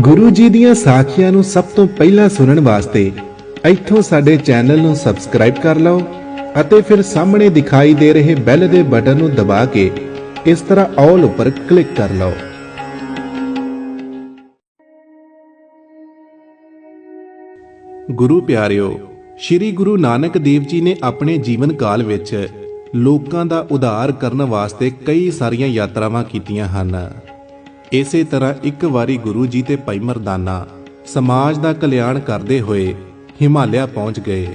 ਗੁਰੂ ਜੀ ਦੀਆਂ ਸਾਖੀਆਂ ਨੂੰ ਸਭ ਤੋਂ ਪਹਿਲਾਂ ਸੁਣਨ ਵਾਸਤੇ ਇੱਥੋਂ ਸਾਡੇ ਚੈਨਲ ਨੂੰ ਸਬਸਕ੍ਰਾਈਬ ਕਰ ਲਓ ਅਤੇ ਫਿਰ ਸਾਹਮਣੇ ਦਿਖਾਈ ਦੇ ਰਹੇ ਬੈਲ ਦੇ ਬਟਨ ਨੂੰ ਦਬਾ ਕੇ ਇਸ ਤਰ੍ਹਾਂ ਆਲ ਉੱਪਰ ਕਲਿੱਕ ਕਰ ਲਓ। ਗੁਰੂ ਪਿਆਰਿਓ, ਸ੍ਰੀ ਗੁਰੂ ਨਾਨਕ ਦੇਵ ਜੀ ਨੇ ਆਪਣੇ ਜੀਵਨ ਕਾਲ ਵਿੱਚ ਲੋਕਾਂ ਦਾ ਉਧਾਰ ਕਰਨ ਵਾਸਤੇ ਕਈ ਸਾਰੀਆਂ ਯਾਤਰਾਵਾਂ ਕੀਤੀਆਂ ਹਨ। ਇਸੇ ਤਰ੍ਹਾਂ ਇੱਕ ਵਾਰੀ ਗੁਰੂ ਜੀ ਤੇ ਭਾਈ ਮਰਦਾਨਾ ਸਮਾਜ ਦਾ ਕਲਿਆਣ ਕਰਦੇ ਹੋਏ ਹਿਮਾਲਿਆ ਪਹੁੰਚ ਗਏ।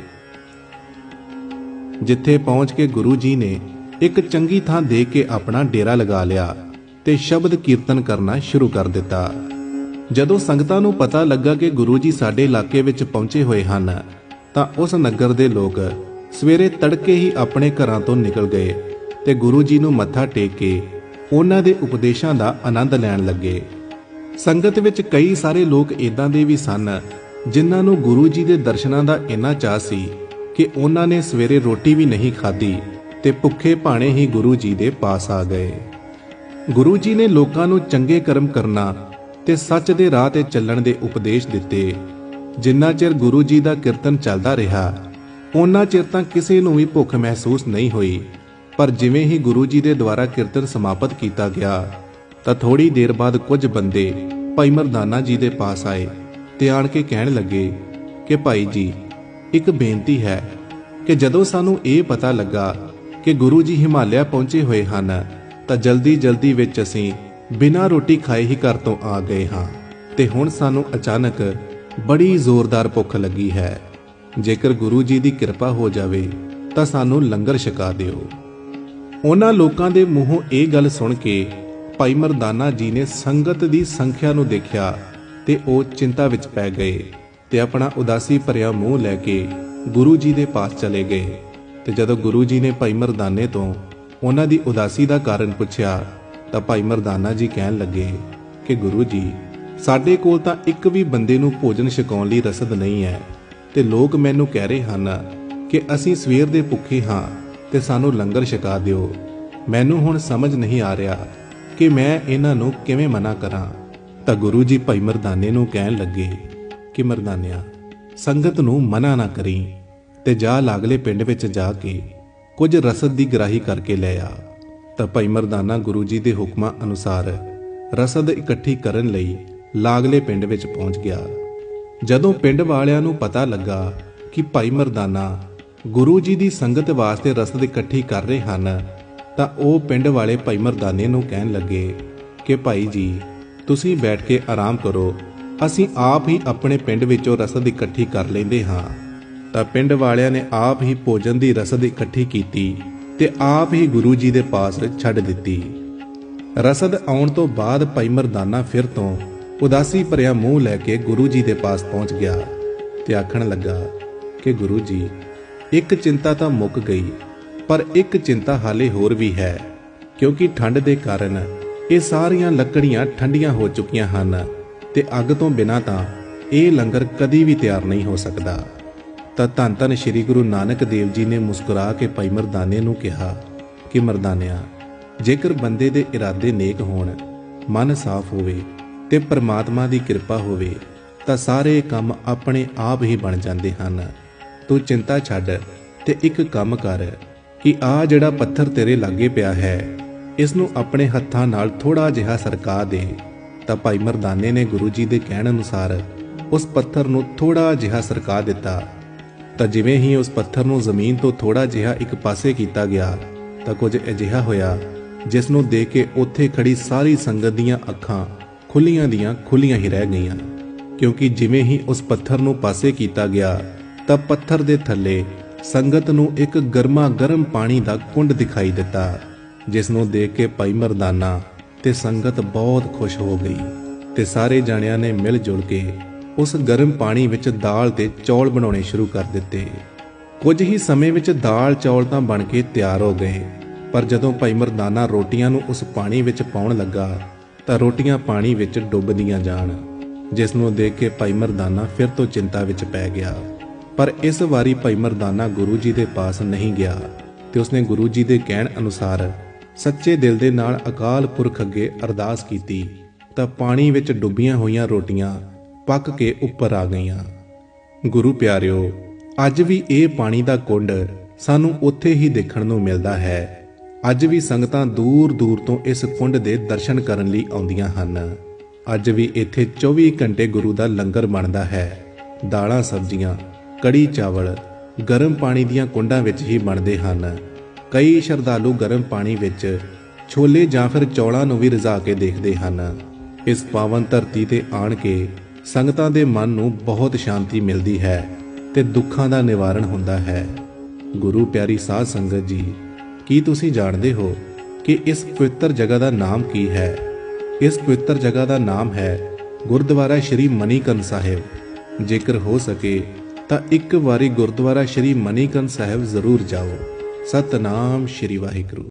ਜਿੱਥੇ ਪਹੁੰਚ ਕੇ ਗੁਰੂ ਜੀ ਨੇ ਇੱਕ ਚੰਗੀ ਥਾਂ ਦੇ ਕੇ ਆਪਣਾ ਡੇਰਾ ਲਗਾ ਲਿਆ ਤੇ ਸ਼ਬਦ ਕੀਰਤਨ ਕਰਨਾ ਸ਼ੁਰੂ ਕਰ ਦਿੱਤਾ। ਜਦੋਂ ਸੰਗਤਾਂ ਨੂੰ ਪਤਾ ਲੱਗਾ ਕਿ ਗੁਰੂ ਜੀ ਸਾਡੇ ਇਲਾਕੇ ਵਿੱਚ ਪਹੁੰਚੇ ਹੋਏ ਹਨ, ਤਾਂ ਉਸ ਨਗਰ ਦੇ ਲੋਕ ਸਵੇਰੇ ਤੜਕੇ ਹੀ ਆਪਣੇ ਘਰਾਂ ਤੋਂ ਨਿਕਲ ਗਏ ਤੇ ਗੁਰੂ ਜੀ ਨੂੰ ਮੱਥਾ ਟੇਕ ਕੇ ਉਹਨਾਂ ਦੇ ਉਪਦੇਸ਼ਾਂ ਦਾ ਆਨੰਦ ਲੈਣ ਲੱਗੇ। ਸੰਗਤ ਵਿੱਚ ਕਈ ਸਾਰੇ ਲੋਕ ਇਦਾਂ ਦੇ ਵੀ ਸਨ, ਜਿਨ੍ਹਾਂ ਨੂੰ ਗੁਰੂ ਜੀ ਦੇ ਦਰਸ਼ਨਾਂ ਦਾ ਇੰਨਾ ਚਾਅ ਸੀ ਕਿ ਉਹਨਾਂ ਨੇ ਸਵੇਰੇ ਰੋਟੀ ਵੀ ਨਹੀਂ ਖਾਧੀ ਤੇ ਭੁੱਖੇ ਭਾਣੇ ਹੀ ਗੁਰੂ ਜੀ ਦੇ ਪਾਸ ਆ ਗਏ। ਗੁਰੂ ਜੀ ਨੇ ਲੋਕਾਂ ਨੂੰ ਚੰਗੇ ਕਰਮ ਕਰਨਾ ਤੇ ਸੱਚ ਦੇ ਰਾਹ ਤੇ ਚੱਲਣ ਦੇ ਉਪਦੇਸ਼ ਦਿੱਤੇ। ਜਿੰਨਾ ਚਿਰ ਗੁਰੂ ਜੀ ਦਾ ਕੀਰਤਨ ਚੱਲਦਾ ਰਿਹਾ ਉਹਨਾਂ ਚਿਰ ਤਾਂ ਕਿਸੇ ਨੂੰ ਵੀ ਭੁੱਖ ਮਹਿਸੂਸ ਨਹੀਂ ਹੋਈ। ਪਰ ਜਿਵੇਂ ਹੀ ਗੁਰੂ ਜੀ ਦੇ ਦੁਆਰਾ ਕੀਰਤਨ ਸਮਾਪਤ ਕੀਤਾ ਗਿਆ, ਤਾਂ ਥੋੜੀ ਦੇਰ ਬਾਅਦ ਕੁਝ ਬੰਦੇ ਭਾਈ ਮਰਦਾਨਾ ਜੀ ਦੇ ਪਾਸ ਆਏ ਤੇ ਆਣ ਕੇ ਕਹਿਣ ਲੱਗੇ ਕਿ ਭਾਈ ਜੀ, ਇੱਕ ਬੇਨਤੀ ਹੈ ਕਿ ਜਦੋਂ ਸਾਨੂੰ ਇਹ ਪਤਾ ਲੱਗਾ ਕਿ ਗੁਰੂ ਜੀ ਹਿਮਾਲਿਆ ਪਹੁੰਚੇ ਹੋਏ ਹਨ, ਤਾਂ ਜਲਦੀ ਜਲਦੀ ਵਿੱਚ ਅਸੀਂ ਬਿਨਾਂ ਰੋਟੀ ਖਾਏ ਹੀ ਘਰ ਤੋਂ ਆ ਗਏ ਹਾਂ ਤੇ ਹੁਣ ਸਾਨੂੰ ਅਚਾਨਕ ਬੜੀ ਜ਼ੋਰਦਾਰ ਭੁੱਖ ਲੱਗੀ ਹੈ। ਜੇਕਰ ਗੁਰੂ ਜੀ ਦੀ ਕਿਰਪਾ ਹੋ ਜਾਵੇ, ਤਾਂ ਸਾਨੂੰ ਲੰਗਰ ਛਕਾ ਦਿਓ। ਉਹਨਾਂ ਲੋਕਾਂ ਦੇ ਮੂੰਹੋਂ ਇਹ ਗੱਲ ਸੁਣ ਕੇ ਭਾਈ ਮਰਦਾਨਾ ਜੀ ਨੇ ਸੰਗਤ ਦੀ ਸੰਖਿਆ ਨੂੰ ਦੇਖਿਆ ਤੇ ਉਹ ਚਿੰਤਾ ਵਿੱਚ ਪੈ ਗਏ ਤੇ ਆਪਣਾ ਉਦਾਸੀ ਭਰਿਆ ਮੂੰਹ ਲੈ ਕੇ ਗੁਰੂ ਜੀ ਦੇ ਪਾਸ ਚਲੇ ਗਏ। ਤੇ ਜਦੋਂ ਗੁਰੂ ਜੀ ਨੇ ਭਾਈ ਮਰਦਾਨੇ ਤੋਂ ਉਹਨਾਂ ਦੀ ਉਦਾਸੀ ਦਾ ਕਾਰਨ ਪੁੱਛਿਆ ਤਾਂ ਭਾਈ ਮਰਦਾਨਾ ਜੀ ਕਹਿਣ ਲੱਗੇ ਕਿ ਗੁਰੂ ਜੀ, ਸਾਡੇ ਕੋਲ ਤਾਂ ਇੱਕ ਵੀ ਬੰਦੇ ਨੂੰ ਭੋਜਨ ਛਕਾਉਣ ਲਈ ਰਸਦ ਨਹੀਂ ਹੈ ਤੇ ਲੋਕ ਮੈਨੂੰ ਕਹਿ ਰਹੇ ਹਨ ਕਿ ਅਸੀਂ ਸਵੇਰ ਦੇ ਭੁੱਖੇ ਹਾਂ। ਤੇ ਸਾਨੂੰ ਲੰਗਰ ਛਕਾ ਦਿਓ। ਮੈਨੂੰ ਹੁਣ ਸਮਝ ਨਹੀਂ ਆ ਰਿਹਾ ਕਿ ਮੈਂ ਇਹਨਾਂ ਨੂੰ ਕਿਵੇਂ ਮਨਾ ਕਰਾਂ। ਤਾਂ ਗੁਰੂ ਜੀ ਭਾਈ ਮਰਦਾਨੇ ਨੂੰ ਕਹਿਣ ਲੱਗੇ ਕਿ ਮਰਦਾਨਿਆ, ਸੰਗਤ ਨੂੰ ਮਨਾ ਨਾ ਕਰੀ ਤੇ ਜਾ ਲਾਗਲੇ ਪਿੰਡ ਵਿੱਚ ਜਾ ਕੇ ਕੁਝ ਰਸਦ ਦੀ ਗਰਾਹੀ ਕਰਕੇ ਲੈ ਆ। ਤਾਂ ਭਾਈ ਮਰਦਾਨਾ ਗੁਰੂ ਜੀ ਦੇ ਹੁਕਮਾਂ ਅਨੁਸਾਰ ਰਸਦ ਇਕੱਠੀ ਕਰਨ ਲਈ ਲਾਗਲੇ ਪਿੰਡ ਵਿੱਚ ਪਹੁੰਚ ਗਿਆ। ਜਦੋਂ ਪਿੰਡ ਵਾਲਿਆਂ ਨੂੰ ਪਤਾ ਲੱਗਾ ਕਿ ਭਾਈ ਮਰਦਾਨਾ ਗੁਰੂ ਜੀ ਦੀ ਸੰਗਤ ਵਾਸਤੇ ਰਸਦ ਇਕੱਠੀ ਕਰ ਰਹੇ ਹਨ, ਤਾਂ ਉਹ ਪਿੰਡ ਵਾਲੇ ਭਾਈ ਮਰਦਾਨੇ ਨੂੰ ਕਹਿਣ ਲੱਗੇ ਕਿ ਭਾਈ ਜੀ, ਤੁਸੀਂ ਬੈਠ ਕੇ ਆਰਾਮ ਕਰੋ, ਅਸੀਂ ਆਪ ਹੀ ਆਪਣੇ ਪਿੰਡ ਵਿੱਚੋਂ ਰਸਦ ਇਕੱਠੀ ਕਰ ਲੈਂਦੇ ਹਾਂ। ਤਾਂ ਪਿੰਡ ਵਾਲਿਆਂ ਨੇ ਆਪ ਹੀ ਭੋਜਨ ਦੀ ਰਸਦ ਇਕੱਠੀ ਕੀਤੀ ਤੇ ਆਪ ਹੀ ਗੁਰੂ ਜੀ ਦੇ ਪਾਸ ਛੱਡ ਦਿੱਤੀ। ਰਸਦ ਆਉਣ ਤੋਂ ਬਾਅਦ ਭਾਈ ਮਰਦਾਨਾ ਫਿਰ ਤੋਂ ਉਦਾਸੀ ਭਰਿਆ ਮੂੰਹ ਲੈ ਕੇ ਗੁਰੂ ਜੀ ਦੇ ਪਾਸ ਪਹੁੰਚ ਗਿਆ ਤੇ ਆਖਣ ਲੱਗਾ ਕਿ ਗੁਰੂ ਜੀ ਇੱਕ ਚਿੰਤਾ ਤਾਂ ਮੁੱਕ ਗਈ, ਪਰ ਇੱਕ ਚਿੰਤਾ ਹਾਲੇ ਹੋਰ ਵੀ ਹੈ, ਕਿਉਂਕਿ ਠੰਡ ਦੇ ਕਾਰਨ ਇਹ ਸਾਰੀਆਂ ਲੱਕੜੀਆਂ ਠੰਡੀਆਂ ਹੋ ਚੁੱਕੀਆਂ ਹਨ ਤੇ ਅੱਗ ਤੋਂ ਬਿਨਾਂ ਤਾਂ ਇਹ ਲੰਗਰ ਕਦੀ ਵੀ ਤਿਆਰ ਨਹੀਂ ਹੋ ਸਕਦਾ। ਤਾਂ ਧੰਨ ਧੰਨ ਸ੍ਰੀ ਗੁਰੂ ਨਾਨਕ ਦੇਵ ਜੀ ਨੇ ਮੁਸਕਰਾ ਕੇ ਭਾਈ ਮਰਦਾਨੇ ਨੂੰ ਕਿਹਾ ਕਿ ਮਰਦਾਨਿਆ, ਜੇਕਰ ਬੰਦੇ ਦੇ ਇਰਾਦੇ ਨੇਕ ਹੋਣ, ਮਨ ਸਾਫ਼ ਹੋਵੇ ਤੇ ਪ੍ਰਮਾਤਮਾ ਦੀ ਕਿਰਪਾ ਹੋਵੇ, ਤਾਂ ਸਾਰੇ ਕੰਮ ਆਪਣੇ ਆਪ ਹੀ ਬਣ ਜਾਂਦੇ ਹਨ। ਤੂੰ ਚਿੰਤਾ ਛੱਡ ਤੇ ਇੱਕ ਕੰਮ ਕਰ ਕਿ ਆ ਜਿਹੜਾ ਪੱਥਰ ਤੇਰੇ ਲਾਗੇ ਪਿਆ ਹੈ ਇਸ ਨੂੰ ਆਪਣੇ ਹੱਥਾਂ ਨਾਲ ਥੋੜਾ ਜਿਹਾ ਸਰਕਾ ਦੇ। ਤਾਂ ਭਾਈ ਮਰਦਾਨੇ ਨੇ ਗੁਰੂ ਜੀ ਦੇ ਕਹਿਣ ਅਨੁਸਾਰ ਉਸ ਪੱਥਰ ਨੂੰ ਥੋੜਾ ਜਿਹਾ ਸਰਕਾ ਦਿੱਤਾ। ਤਾਂ ਜਿਵੇਂ ਹੀ ਉਸ ਪੱਥਰ ਨੂੰ ਜ਼ਮੀਨ ਤੋਂ ਥੋੜਾ ਜਿਹਾ ਇੱਕ ਪਾਸੇ ਕੀਤਾ ਗਿਆ, ਤਾਂ ਕੁਝ ਅਜਿਹਾ ਹੋਇਆ ਜਿਸ ਨੂੰ ਦੇਖ ਕੇ ਉੱਥੇ ਖੜੀ ਸਾਰੀ ਸੰਗਤ ਦੀਆਂ ਅੱਖਾਂ ਖੁੱਲੀਆਂ ਦੀਆਂ ਖੁੱਲੀਆਂ ਹੀ ਰਹਿ ਗਈਆਂ। ਕਿਉਂਕਿ ਜਿਵੇਂ ਹੀ ਉਸ ਪੱਥਰ ਨੂੰ ਪਾਸੇ ਕੀਤਾ ਗਿਆ ਤਾਂ ਪੱਥਰ ਦੇ ਥੱਲੇ ਸੰਗਤ ਨੂੰ ਇੱਕ ਗਰਮਾ ਗਰਮ ਪਾਣੀ ਦਾ ਕੁੰਡ ਦਿਖਾਈ ਦਿੱਤਾ, ਜਿਸ ਨੂੰ ਦੇਖ ਕੇ ਭਾਈ ਮਰਦਾਨਾ ਤੇ ਸੰਗਤ ਬਹੁਤ ਖੁਸ਼ ਹੋ ਗਈ ਤੇ ਸਾਰੇ ਜਾਣਿਆਂ ਨੇ ਮਿਲ ਜੁਲ ਕੇ ਉਸ ਗਰਮ ਪਾਣੀ ਵਿੱਚ ਦਾਲ ਤੇ ਚੌਲ ਬਣਾਉਣੇ ਸ਼ੁਰੂ ਕਰ ਦਿੱਤੇ। ਕੁਝ ਹੀ ਸਮੇਂ ਵਿੱਚ ਦਾਲ ਚੌਲ ਤਾਂ ਬਣ ਕੇ ਤਿਆਰ ਹੋ ਗਏ, ਪਰ ਜਦੋਂ ਭਾਈ ਮਰਦਾਨਾ ਰੋਟੀਆਂ ਨੂੰ ਉਸ ਪਾਣੀ ਵਿੱਚ ਪਾਉਣ ਲੱਗਾ, ਤਾਂ ਰੋਟੀਆਂ ਪਾਣੀ ਵਿੱਚ ਡੁੱਬਦੀਆਂ ਜਾਣ, ਜਿਸ ਨੂੰ ਦੇਖ ਕੇ ਭਾਈ ਮਰਦਾਨਾ ਫਿਰ ਤੋਂ ਚਿੰਤਾ ਵਿੱਚ ਪੈ ਗਿਆ। ਪਰ ਇਸ ਵਾਰੀ ਭਾਈ ਮਰਦਾਨਾ ਗੁਰੂ ਜੀ ਦੇ ਪਾਸ ਨਹੀਂ ਗਿਆ ਤੇ ਉਸਨੇ ਗੁਰੂ ਜੀ ਦੇ ਕਹਿਣ ਅਨੁਸਾਰ ਸੱਚੇ ਦਿਲ ਦੇ ਨਾਲ ਅਕਾਲ ਪੁਰਖ ਅੱਗੇ ਅਰਦਾਸ ਕੀਤੀ ਤਾਂ ਪਾਣੀ ਵਿੱਚ ਡੁੱਬੀਆਂ ਹੋਈਆਂ ਰੋਟੀਆਂ ਪੱਕ ਕੇ ਉੱਪਰ ਆ ਗਈਆਂ। ਗੁਰੂ ਪਿਆਰਿਓ, ਅੱਜ ਵੀ ਇਹ ਪਾਣੀ ਦਾ ਕੁੰਡ ਸਾਨੂੰ ਉੱਥੇ ਹੀ ਦੇਖਣ ਨੂੰ ਮਿਲਦਾ ਹੈ। ਅੱਜ ਵੀ ਸੰਗਤਾਂ ਦੂਰ ਦੂਰ ਤੋਂ ਇਸ ਕੁੰਡ ਦੇ ਦਰਸ਼ਨ ਕਰਨ ਲਈ ਆਉਂਦੀਆਂ ਹਨ। ਅੱਜ ਵੀ ਇੱਥੇ 24 ਘੰਟੇ ਗੁਰੂ ਦਾ ਲੰਗਰ ਬਣਦਾ ਹੈ। ਦਾਲਾਂ ਸਬਜ਼ੀਆਂ ਕੜੀ ਚਾਵਲ ਗਰਮ ਪਾਣੀ ਦੀਆਂ ਕੁੰਡਾਂ ਵਿੱਚ ਹੀ ਬਣਦੇ ਹਨ। ਕਈ ਸ਼ਰਧਾਲੂ ਗਰਮ ਪਾਣੀ ਵਿੱਚ ਛੋਲੇ ਜਾਂ ਫਿਰ ਚੌਲਾਂ ਨੂੰ ਵੀ ਰਜ਼ਾ ਕੇ ਦੇਖਦੇ ਹਨ। ਇਸ ਪਾਵਨ ਧਰਤੀ ਤੇ ਆਣ ਕੇ ਸੰਗਤਾਂ ਦੇ ਮਨ ਨੂੰ ਬਹੁਤ ਸ਼ਾਂਤੀ ਮਿਲਦੀ ਹੈ ਤੇ ਦੁੱਖਾਂ ਦਾ ਨਿਵਾਰਣ ਹੁੰਦਾ ਹੈ। ਗੁਰੂ ਪਿਆਰੀ ਸਾਧ ਸੰਗਤ ਜੀ, ਕੀ ਤੁਸੀਂ ਜਾਣਦੇ ਹੋ ਕਿ ਇਸ ਪਵਿੱਤਰ ਜਗ੍ਹਾ ਦਾ ਨਾਮ ਕੀ ਹੈ? ਇਸ ਪਵਿੱਤਰ ਜਗ੍ਹਾ ਦਾ ਨਾਮ ਹੈ ਗੁਰਦੁਆਰਾ ਸ਼੍ਰੀ ਮਨੀਕਰਨ ਸਾਹਿਬ। ਜੇਕਰ ਹੋ ਸਕੇ ਤਾਂ ਇੱਕ ਵਾਰੀ ਗੁਰਦੁਆਰਾ ਸ਼੍ਰੀ ਮਨੀਕਰਨ ਸਾਹਿਬ ਜ਼ਰੂਰ ਜਾਓ। ਸਤਨਾਮ ਸ਼੍ਰੀ ਵਾਹਿਗੁਰੂ।